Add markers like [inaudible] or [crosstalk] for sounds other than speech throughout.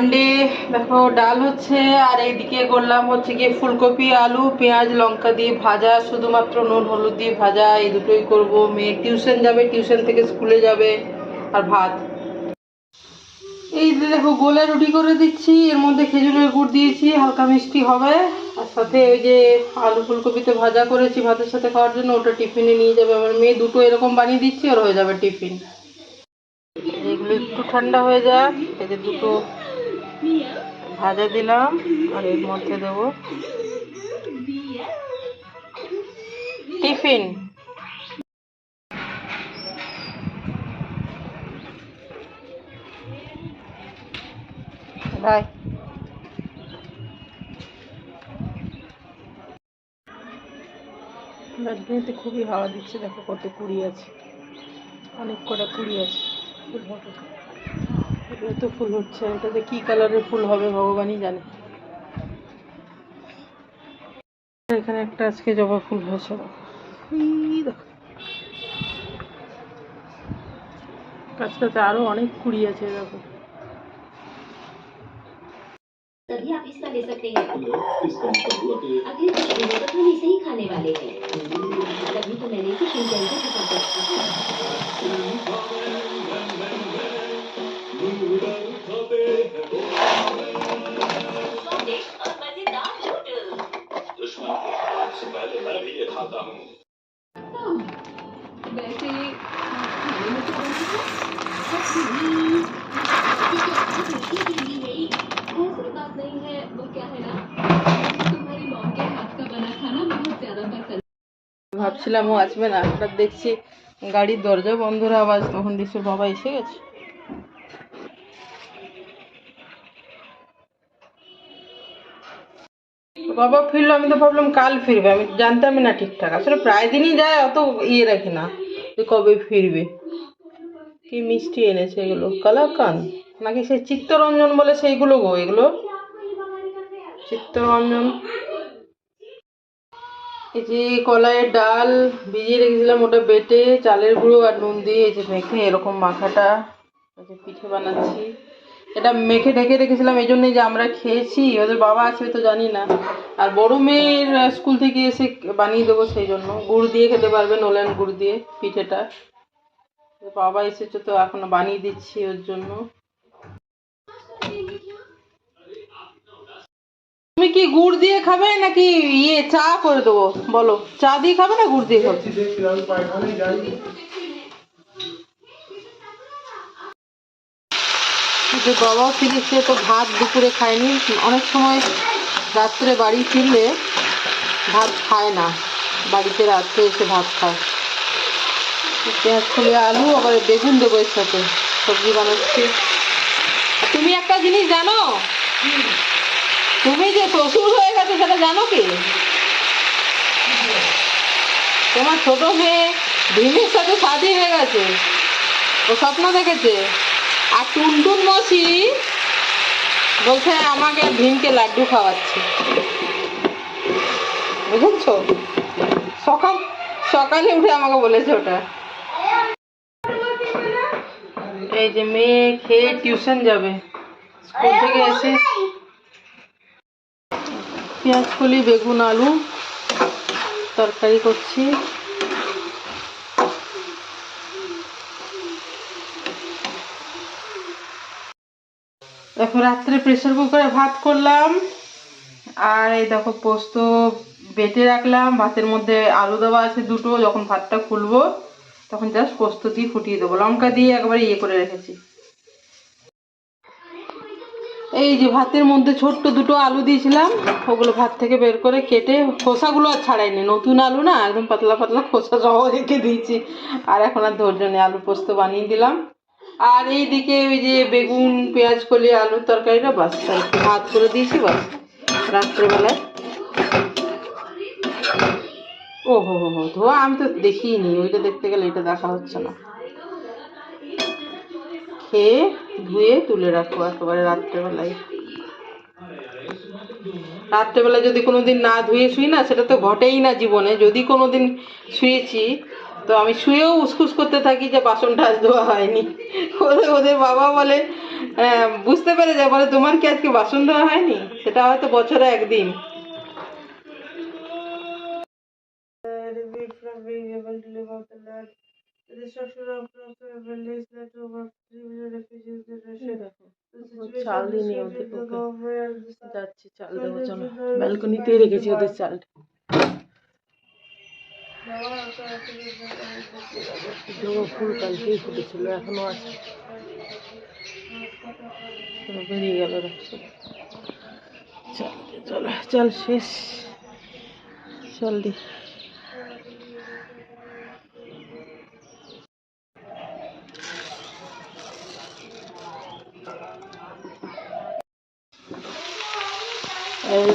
জানুয়ারি দেখো ডাল হচ্ছে, আর এইদিকে করলাম হচ্ছে গিয়ে ফুলকপি, আলু, পেঁয়াজ, লঙ্কা দিয়ে ভাজা, শুধুমাত্র নুন, হলুদ দিয়ে ভাজা, এই দুটোই করব। মেয়ে টিউশন যাবে, টিউশন থেকে স্কুলে যাবে, আর ভাত। এই যে দেখো গোলা রুটি করে দিচ্ছি, এর মধ্যে খেজুরের গুড় দিয়েছি, হালকা মিষ্টি হবে। আর সাথে ওই যে আলু ফুলকপিতে ভাজা করেছি ভাতের সাথে খাওয়ার জন্য, ওটা টিফিনে নিয়ে যাবে আমার মেয়ে। দুটো এরকম বানিয়ে দিচ্ছি, আর হয়ে যাবে টিফিন। এগুলো একটু ঠান্ডা হয়ে যাক, এই যে দুটো ভাজা দিলাম, আর এর মধ্যে দেব টিফিন। বাই। দার্জিলিংতে খুবই হাওয়া দিচ্ছে, দেখো কত কুড়ি আছে। অনেক কটা কুড়ি আছে। এগুলো তো ফুল হচ্ছে আর এটাতে কি কালারের ফুল হবে ভগবানই জানে এখানে একটা আজকে জবা ফুল হয়েছে এই দেখো গাছটাতে আরো অনেক কুড়ি আছে দেখো तभी आप इसका ले सकते हैं अगले कुछ दिनों तक हम इसे ही खाने वाले हैं ভাবছিলাম, ও আসবে না। হঠাৎ দেখছি গাড়ির দরজা বন্ধর আওয়াজ তখন দেখছি বাবা এসে গেছে। বাবা ফিরলো, আমি তো ভাবলাম কাল ফিরবে, আমি জানতামই না ঠিকঠাক। আসলে প্রায় দিনই যায়, অত ইয়ে রাখি না যে কবে ফিরবে। কি মিষ্টি এনেছে এগুলো, কালাকান? নাকি সেই চিত্তরঞ্জন বলে সেইগুলো গো, এগুলো? চিত্তরঞ্জন? এই যে কলাইয়ের ডাল, ভিজিয়ে রেখেছিলাম ওটা বেটে, চালের গুঁড়ো আর নুন দিয়ে এই যে মেখে এরকম মাখাটা এই পিঠে বানাচ্ছি। এটা মেখে ঢেকে রেখেছিলাম, এই জন্যই যে আমরা খেয়েছি। ওদের বাবা আসবে তো জানি না। আর বড় মেয়ের স্কুল থেকে এসে বানিয়ে দেবো সেই জন্য। গুড় দিয়ে খেতে পারবে নোলেন গুড় দিয়ে পিঠেটা। বাবা এসেছে তো এখনও বানিয়ে দিচ্ছি ওর জন্য। তুমি কি গুড় দিয়ে খাবে নাকি ইয়ে চা করে দেবো? বলো। চা দিয়ে খাবে না গুড় দিয়ে খাবে? যে বাবা ফিরেছে তো ভাত দুপুরে খায়নি। অনেক সময় রাত্রে বাড়ি ফিরলে ভাত খায় না। বাড়িতে রাত্রে এসে ভাত খায়। পেঁয়াজ খুলে আলু, আবার বেগুন দেবো এর সাথে। সবজি বানাচ্ছি। তুমি একটা জিনিস জানো? তুমি যে শ্বশুর হয়ে গেছো সেটা জানো কি? তোমার ছোট মেয়ে ভীমের সাথে শাদি হয়ে গেছে। ও স্বপ্ন দেখেছে। আর টুনটুন মসি বলছে, আমাকে ভীমকে লাড্ডু খাওয়াচ্ছে। বুঝেছ? সকাল, সকালে উঠে আমাকে বলেছে ওটা। এই যে মেয়ে খেয়ে টিউশন যাবে। স্কুল থেকে এসে পেঁয়াজ কলি, বেগুন, আলু তরকারি করছি। দেখো রাত্রে প্রেসার কুকারে ভাত করলাম। আর এই দেখো পোস্ত বেটে রাখলাম। ভাতের মধ্যে আলু দেওয়া আছে দুটো, যখন ভাতটা খুলবো তখন জাস্ট পোস্ত দিয়ে ফুটিয়ে দেবো। লঙ্কা দিয়ে একবারে ইয়ে করে রেখেছি। এই যে ভাতের মধ্যে ছোট্ট দুটো আলু দিয়েছিলাম, ওগুলো ভাত থেকে বের করে কেটে খোসাগুলো আর ছাড়াইনি, নতুন আলু না, একদম পাতলা পাতলা খোসা সহ রেখে দিয়েছি। আর এখন আর ধৈর্য নেই, আলু পোস্ত বানিয়ে দিলাম। আর এইদিকে ওই যে বেগুন, পেঁয়াজ, কলি আলুর তরকারিটা বাস ভাত করে দিয়েছি বাস, রাত্রেবেলায়। ও হো হো হো, ধোয়া, আমি তো দেখিনি ওইটা দেখতে গেলে এটা দেখা হচ্ছে না। খেয়ে ধুয়ে তুলে রাখব একেবারে রাত্রেবেলায় রাত্রেবেলায় যদি কোনোদিন না ধুয়ে শুই না সেটা তো ঘটেই না জীবনে যদি কোনোদিন শুয়েছি তো আমি শুয়েও উসকুস করতে থাকি যে বাসনটা আজ ধোয়া হয়নি ওদের ওদের বাবা বলে হ্যাঁ, বুঝতে পেরে যায় বলে তোমার কি আজকে বাসন ধোয়া হয়নি সেটা হয়তো বছরে একদিন চাল দিইনি ওদের যাচ্ছি চাল দেবো চলো ব্যালকনিতেই রেখেছি ওদের জবা ফুল কালকেই ফুটেছিল এখনও আছে চলো, বেরিয়ে গেল চল চল চল শেষ চল দি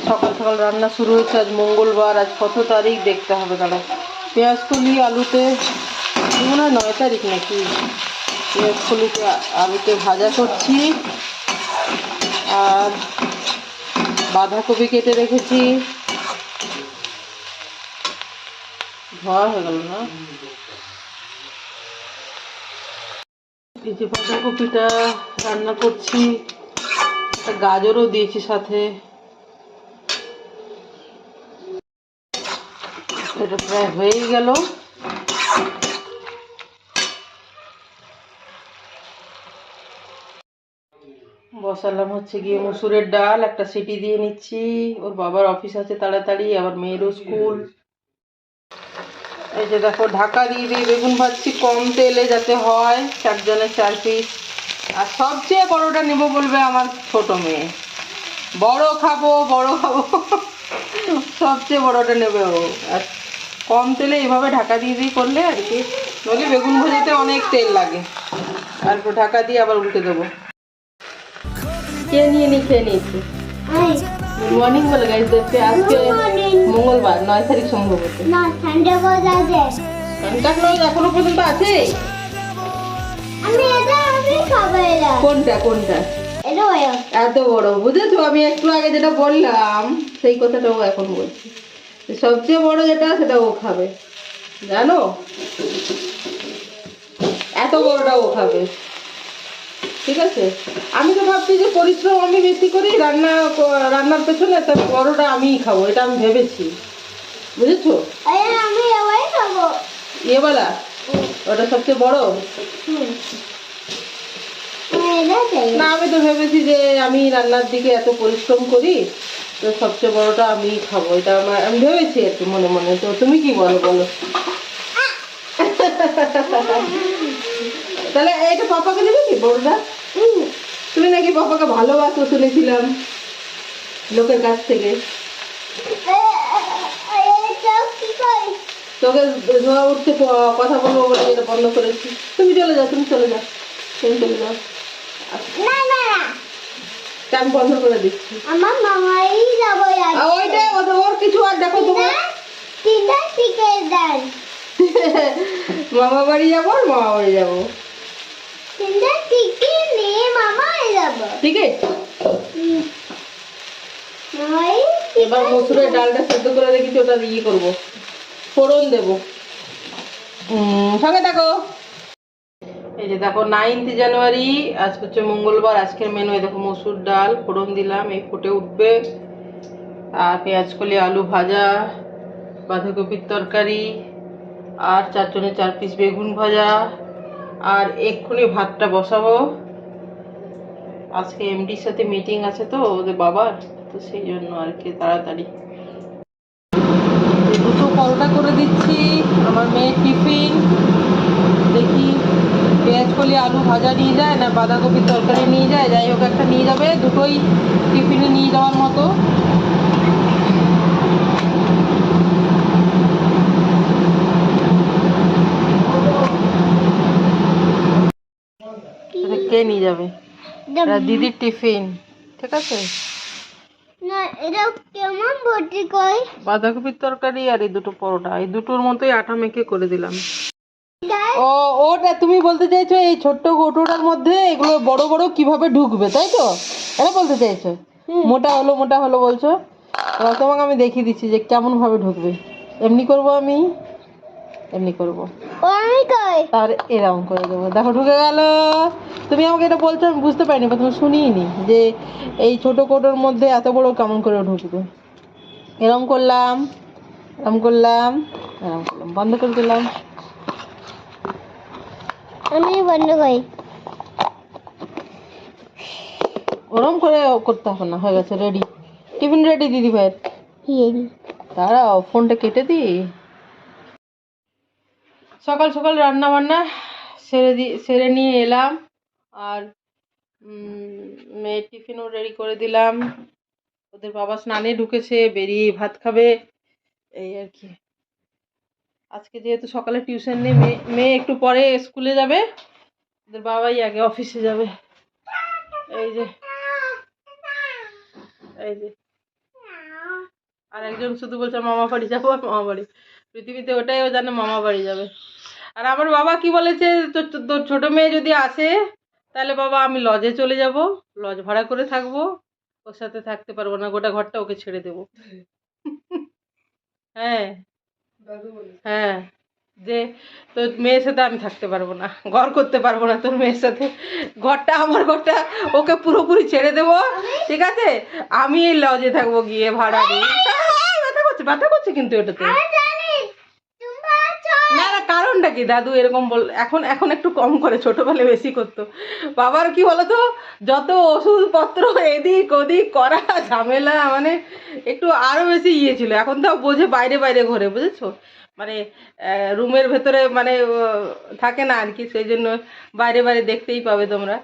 সকাল সকাল রান্না শুরু হয়েছে আজ মঙ্গলবার, আজ কত তারিখ দেখতে হবে দাঁড়া পেঁয়াজ কলি, আলুতে, মনে হয় নয় তারিখ নাকি? পেঁয়াজ কলিতে, আলুতে ভাজা করছি। আর বাঁধাকপি কেটে রেখেছি। ধোয়া হয়ে গেল না? এই যে বাঁধাকপিটা রান্না করছি, একটা গাজরও দিয়েছি সাথে। এটা প্রায় হয়েই গেল। বসালাম হচ্ছে গিয়ে মুসুরের ডাল, একটা সিটি দিয়ে নিচ্ছি। ওর বাবার অফিস আছে তাড়াতাড়ি, আবার মেয়েরও স্কুল। এই যে দেখো, ঢাকা দিয়ে দিয়ে বেগুন ভাজছি, কম তেলে যাতে হয়, চারজনের চার পিস আর সবচেয়ে বড়টা নেব বলবে আমার ছোট মেয়ে। বড় খাব বড় খাব। সবচেয়ে বড়টা নেবে ও। কম তেলে এইভাবে ঢাকা দিয়ে দিয়ে করলে আর কি। নইলে বেগুন ভাজিতে অনেক তেল লাগে। তারপর ঢাকা দিয়ে আবার উল্টে দেবো। কে নিয়ে নি খেয়ে নিয়েছি? গুড মর্নিং বলে গাইজ দেখতে আজকে মঙ্গলবার নয় তারিখ সম্ভবত। এখনও পর্যন্ত আছে। কোনটা কোনটা? এত বড় বুঝেছ? আমি একটু আগে যেটা বললাম সেই কথাটা ও এখন বলছি। সবচেয়ে বড় যেটা সেটা ও খাবে। জানো? এত বড়টা ও খাবে। ঠিক আছে? আমি তো ভাবছি যে পরিশ্রম আমি বেশি করি রান্না রান্নার পেছনে তার বড়টা আমিই খাব এটা আমি ভেবেছি। বুঝেছ? ইয়েবেলা ওটা সবচেয়ে বড়? না আমি তো ভেবেছি যে আমি রান্নার দিকে এত পরিশ্রম করি তো সবচেয়ে বড়টা আমি খাব, এটা আমার আমি ভেবেছি আর কি মনে মনে। তো তুমি কি বলো বলো। তাহলে এটা পাপাকে দেবে কি, বড়টা? তুমি নাকি পাপাকে ভালোবাসো শুনেছিলাম লোকের কাছ থেকে। তোকে ধোয়া উঠতে কথা বলব বলে এটা বন্ধ করেছি। তুমি চলে যাও, তুমি চলে যাও, তুমি চলে যাও। আমি বন্ধ করে দিচ্ছি। আমার মামাই যাব আর ওইটা ওর কিছু আর দেখো তোমার। তিনটা টিকেট দেন। [laughs] মামা বাড়ি যাব আর মামা বাড়ি যাব। তিনটা টিকেট নিয়ে মামাই যাব। ঠিক আছে হুম। মামাই এবার মসুরের ডালটা সেদ্ধ করে রেখেছি ওটা ইয়ে করব। ফোড়ন দেবো। সঙ্গে থাকো। এই যে দেখো নাইনথ জানুয়ারি আজ হচ্ছে মঙ্গলবার, আজকের মেনু এই দেখো মসুর ডাল, ফোড়ন দিলাম, এই ফুটে উঠবে। আর পেঁয়াজ কলি, আলু ভাজা, বাঁধাকপির তরকারি, আর চারজনের চার পিস বেগুন ভাজা। আর এক্ষুনি ভাতটা বসাবো। আজকে এমডির সাথে মিটিং আছে তো, ওদের বাবার, তো সেই জন্য আর কি, তাড়াতাড়ি। দুটো পরোটা করে দিচ্ছি, আমার মেয়ের টিফিন। দেখি পেঁয়াজ কলি আলু ভাজা নিয়ে যায় না বাঁধাকপির তরকারি নিয়ে যায় যাই হোক একটা নিয়ে যাবে দুটোই টিফিনে নিয়ে যাওয়ার মতো। কে? নিয়ে যাবে? দিদির টিফিন ঠিক আছে? বাঁধাকপির তরকারি আর এই দুটো পরোটা এই দুটোর মতোই আটা মেখে করে দিলাম। ও ওটা তুমি বলতে চাইছো এই ছোট্ট কৌটোটার মধ্যে এগুলো বড় বড় কীভাবে ঢুকবে তাই তো? এটা বলতে চাইছো? মোটা হলো মোটা হলো বলছো? তোমাকে আমি দেখিয়ে দিচ্ছি যে কেমন ভাবে ঢুকবে। এমনি করব আমি? এমনি করব। আমি কই? তার এরকম করে দেবো। দেখো ঢুকে গেল। তুমি আমাকে এটা বলছো আমি বুঝতে পারিনি প্রথমে শুনিনি যে এই ছোট কোটোর মধ্যে এত বড় কেমন করে ঢুকবে। এরম করলাম এরম করলাম এরম করলাম বন্ধ করে দিলাম। আমি বন্ধ করি। ওরম করে করতে হবে না হয়ে গেছে রেডি টিফিন রেডি দিদি হিল দাঁড়াও ফোনটা কেটে দিই। সকাল সকাল রান্না বান্না সেরে দি সেরে নিয়ে এলাম। আর মেয়ের টিফিনও রেডি করে দিলাম। ওদের বাবা স্নানে ঢুকেছে বেরিয়ে ভাত খাবে। এই আর কি। আজকে যেহেতু সকালে টিউশন নেই মেয়ে মেয়ে একটু পরে স্কুলে যাবে। ওদের বাবাই আগে অফিসে যাবে। এই যে। এই যে। আর একজন শুধু বলছে, মামা বাড়ি যাব, আর মামা বাড়ি পৃথিবীতে ওটাই ও জানে মামা বাড়ি যাবে। আর আমার বাবা কি বলেছে তোর ছোট মেয়ে যদি আসে, তাহলে বাবা আমি লজে চলে যাব, লজ ভাড়া করে থাকব, ওর সাথে থাকতে পারব না, গোটা ঘরটা ওকে ছেড়ে দেবো। হ্যাঁ। হ্যাঁ যে তোর মেয়ের সাথে আমি থাকতে পারব না ঘর করতে পারব না তোর মেয়ের সাথে। ঘরটা, আমার ঘরটা, ওকে পুরোপুরি ছেড়ে দেব, ঠিক আছে? আমি লজে থাকব গিয়ে ভাড়া দিয়ে। ব্যথা করছে ব্যথা করছে কিন্তু এটাতে। কারণটা কি? দাদু এরকম বল, এখন এখন একটু কম করে, ছোটবেলায় বেশি করতো। বাবার কি বলতো? যত ওষুধপত্র এদিক ওদিক করা ঝামেলা মানে একটু আরও বেশি ইয়ে ছিল। এখন তো বোঝে বাইরে বাইরে ঘরে, বুঝেছ? মানে রুমের ভেতরে মানে থাকে না আর কি, সেই জন্য বাইরে বাইরে দেখতেই পাবে তোমরা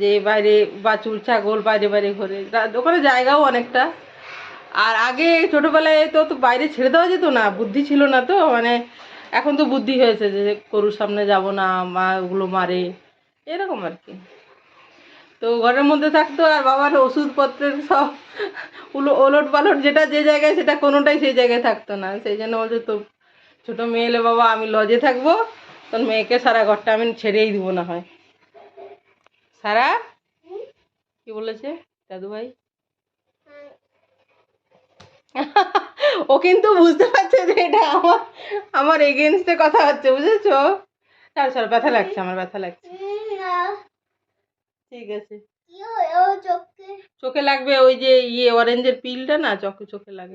যে বাইরে বাছুর ছাগল বাইরে বাইরে ঘরে। ওখানে জায়গাও অনেকটা। আর আগে ছোটবেলায় তো বাইরে ছেড়ে দেওয়া যেত না, বুদ্ধি ছিল না তো মানে এখন তো বুদ্ধি হয়েছে যে গরুর সামনে যাব না, মা ওগুলো মারে, এরকম আর কি। তো ঘরের মধ্যে থাকতো আর বাবার ওষুধপত্রের সব উলো ওলট পালট যেটা যে জায়গায় সেটা কোনোটাই সেই জায়গায় থাকতো না। সেই জন্য বলছে তো ছোটো মেয়ে এলে বাবা, আমি লজে থাকব, তোর মেয়েকে সারা ঘরটা আমি ছেড়েই দিব না হয়। সারা? কি বলেছে? দাদু ভাই [laughs] ও কিন্তু বুঝতে পারছে যে এটা আমার আমার এগেনস্টে কথা হচ্ছে, বুঝেছ? তার সর ব্যথা লাগছে, আমার ব্যথা লাগছে। ঠিক আছে। চোখে লাগবে ওই যে ইয়ে অরেঞ্জের পিলটা না, চোখে চোখে লাগে।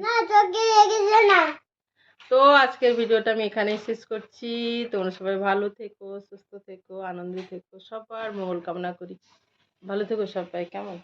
তো আজকের ভিডিওটা আমি এখানেই শেষ করছি। তোমরা সবাই ভালো থেকো, সুস্থ থেকো, আনন্দে থেকো, সবার মঙ্গল কামনা করি। ভালো থেকো সবাই, কেমন?